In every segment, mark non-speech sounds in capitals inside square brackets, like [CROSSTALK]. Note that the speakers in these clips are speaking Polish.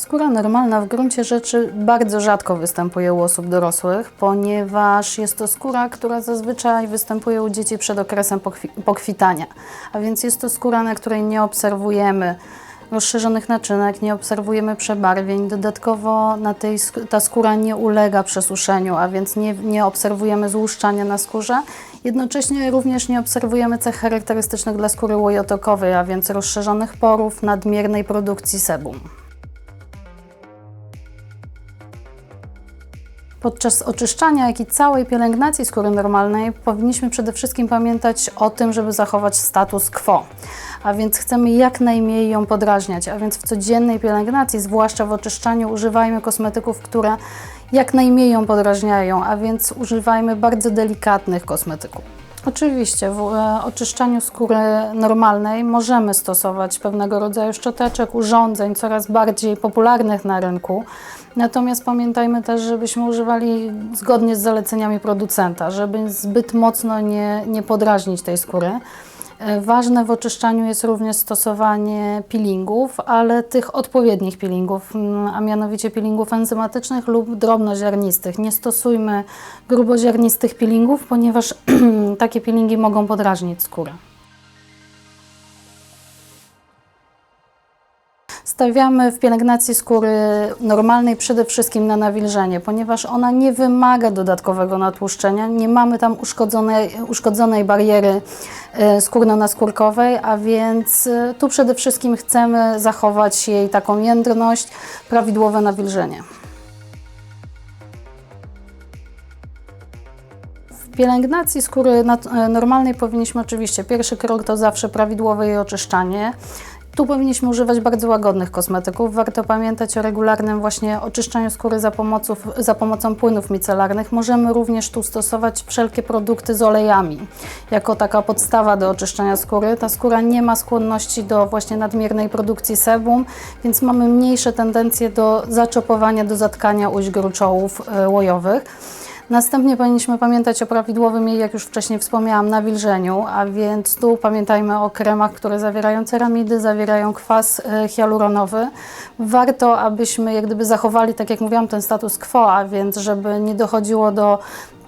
Skóra normalna w gruncie rzeczy bardzo rzadko występuje u osób dorosłych, ponieważ jest to skóra, która zazwyczaj występuje u dzieci przed okresem pokwi- pokwitania. A więc jest to skóra, na której nie obserwujemy rozszerzonych naczynek, nie obserwujemy przebarwień. Dodatkowo na tej, ta skóra nie ulega przesuszeniu, a więc nie, nie obserwujemy złuszczania na skórze. Jednocześnie również nie obserwujemy cech charakterystycznych dla skóry łojotokowej, a więc rozszerzonych porów, nadmiernej produkcji sebum. Podczas oczyszczania, jak i całej pielęgnacji skóry normalnej powinniśmy przede wszystkim pamiętać o tym, żeby zachować status quo. A więc chcemy jak najmniej ją podrażniać, a więc w codziennej pielęgnacji, zwłaszcza w oczyszczaniu, używajmy kosmetyków, które jak najmniej ją podrażniają, a więc używajmy bardzo delikatnych kosmetyków. Oczywiście w e, oczyszczaniu skóry normalnej możemy stosować pewnego rodzaju szczoteczek, urządzeń coraz bardziej popularnych na rynku. Natomiast pamiętajmy też, żebyśmy używali zgodnie z zaleceniami producenta, żeby zbyt mocno nie, nie podrażnić tej skóry. Ważne w oczyszczaniu jest również stosowanie peelingów, ale tych odpowiednich peelingów, mm, a mianowicie peelingów enzymatycznych lub drobnoziarnistych. Nie stosujmy gruboziarnistych peelingów, ponieważ [CLEARS THROAT] takie peelingi mogą podrażnić skórę. Stawiamy w pielęgnacji skóry normalnej przede wszystkim na nawilżenie, ponieważ ona nie wymaga dodatkowego natłuszczenia. Nie mamy tam uszkodzonej, uszkodzonej bariery e, skórno-naskórkowej, a więc e, tu przede wszystkim chcemy zachować jej taką jędrność, prawidłowe nawilżenie. Pielęgnacji skóry e, normalnej powinniśmy oczywiście, pierwszy krok to zawsze prawidłowe jej oczyszczanie. Tu powinniśmy używać bardzo łagodnych kosmetyków. Warto pamiętać o regularnym właśnie oczyszczaniu skóry za, pomocą, za pomocą płynów micelarnych. Możemy również tu stosować wszelkie produkty z olejami, jako taka podstawa do oczyszczania skóry. Ta skóra nie ma skłonności do właśnie nadmiernej produkcji sebum, więc mamy mniejsze tendencje do zaczopowania, do zatkania ujść gruczołów e, łojowych. Następnie powinniśmy pamiętać o prawidłowym jej, jak już wcześniej wspomniałam, nawilżeniu, a więc tu pamiętajmy o kremach, które zawierają ceramidy, zawierają kwas e, hialuronowy. Warto, abyśmy jak gdyby zachowali, tak jak mówiłam, ten status quo, a więc żeby nie dochodziło do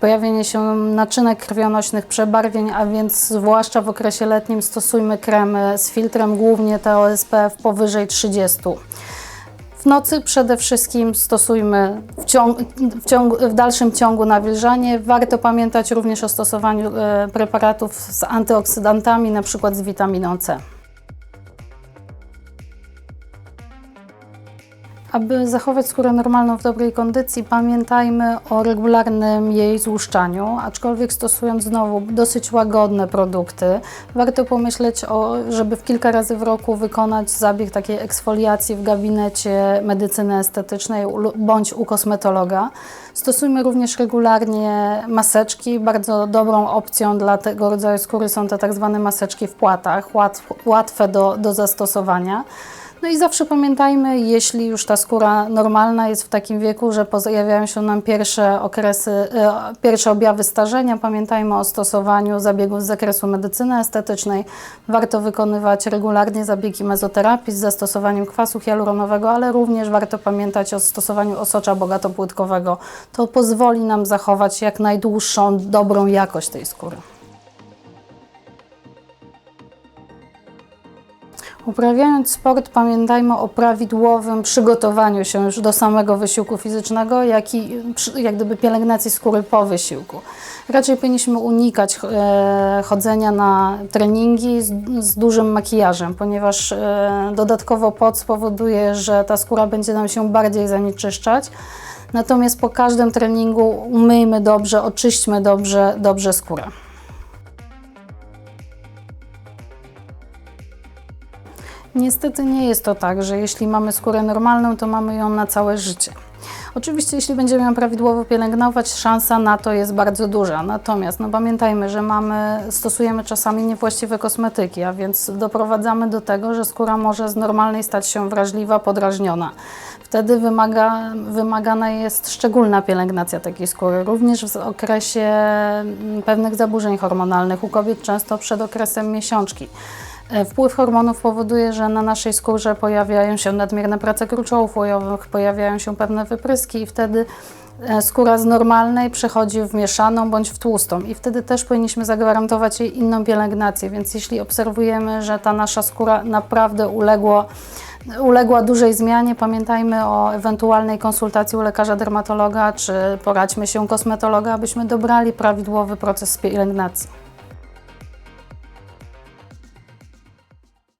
pojawienia się naczynek krwionośnych, przebarwień, a więc zwłaszcza w okresie letnim stosujmy kremy z filtrem, głównie te OSPF powyżej 30. W nocy przede wszystkim stosujmy w, ciąg, w, ciągu, w dalszym ciągu nawilżanie. Warto pamiętać również o stosowaniu e, preparatów z antyoksydantami, na przykład z witaminą C. Aby zachować skórę normalną w dobrej kondycji, pamiętajmy o regularnym jej złuszczaniu, aczkolwiek stosując znowu dosyć łagodne produkty, warto pomyśleć o, żeby w kilka razy w roku wykonać zabieg takiej eksfoliacji w gabinecie medycyny estetycznej bądź u kosmetologa. Stosujmy również regularnie maseczki. Bardzo dobrą opcją dla tego rodzaju skóry są te tak zwane maseczki w płatach, łat, łatwe do, do zastosowania. No i zawsze pamiętajmy, jeśli już ta skóra normalna jest w takim wieku, że pojawiają się nam pierwsze okresy, e, pierwsze objawy starzenia, pamiętajmy o stosowaniu zabiegów z zakresu medycyny estetycznej. Warto wykonywać regularnie zabiegi mezoterapii z zastosowaniem kwasu hialuronowego, ale również warto pamiętać o stosowaniu osocza bogatopłytkowego. To pozwoli nam zachować jak najdłuższą, dobrą jakość tej skóry. Uprawiając sport, pamiętajmy o prawidłowym przygotowaniu się już do samego wysiłku fizycznego, jak i jak gdyby pielęgnacji skóry po wysiłku. Raczej powinniśmy unikać e, chodzenia na treningi z, z dużym makijażem, ponieważ e, dodatkowo pot spowoduje, że ta skóra będzie nam się bardziej zanieczyszczać. Natomiast po każdym treningu umyjmy dobrze, oczyśćmy dobrze, dobrze skórę. Niestety nie jest to tak, że jeśli mamy skórę normalną, to mamy ją na całe życie. Oczywiście, jeśli będziemy ją prawidłowo pielęgnować, szansa na to jest bardzo duża. Natomiast no, pamiętajmy, że mamy, stosujemy czasami niewłaściwe kosmetyki, a więc doprowadzamy do tego, że skóra może z normalnej stać się wrażliwa, podrażniona. Wtedy wymaga, wymagana jest szczególna pielęgnacja takiej skóry, również w okresie mm, pewnych zaburzeń hormonalnych, u kobiet często przed okresem miesiączki. E, Wpływ hormonów powoduje, że na naszej skórze pojawiają się nadmierne prace gruczołów łojowych, pojawiają się pewne wypryski i wtedy e, skóra z normalnej przechodzi w mieszaną bądź w tłustą i wtedy też powinniśmy zagwarantować jej inną pielęgnację, więc jeśli obserwujemy, że ta nasza skóra naprawdę uległo, uległa dużej zmianie, pamiętajmy o ewentualnej konsultacji u lekarza dermatologa, czy poradźmy się u kosmetologa, abyśmy dobrali prawidłowy proces pielęgnacji.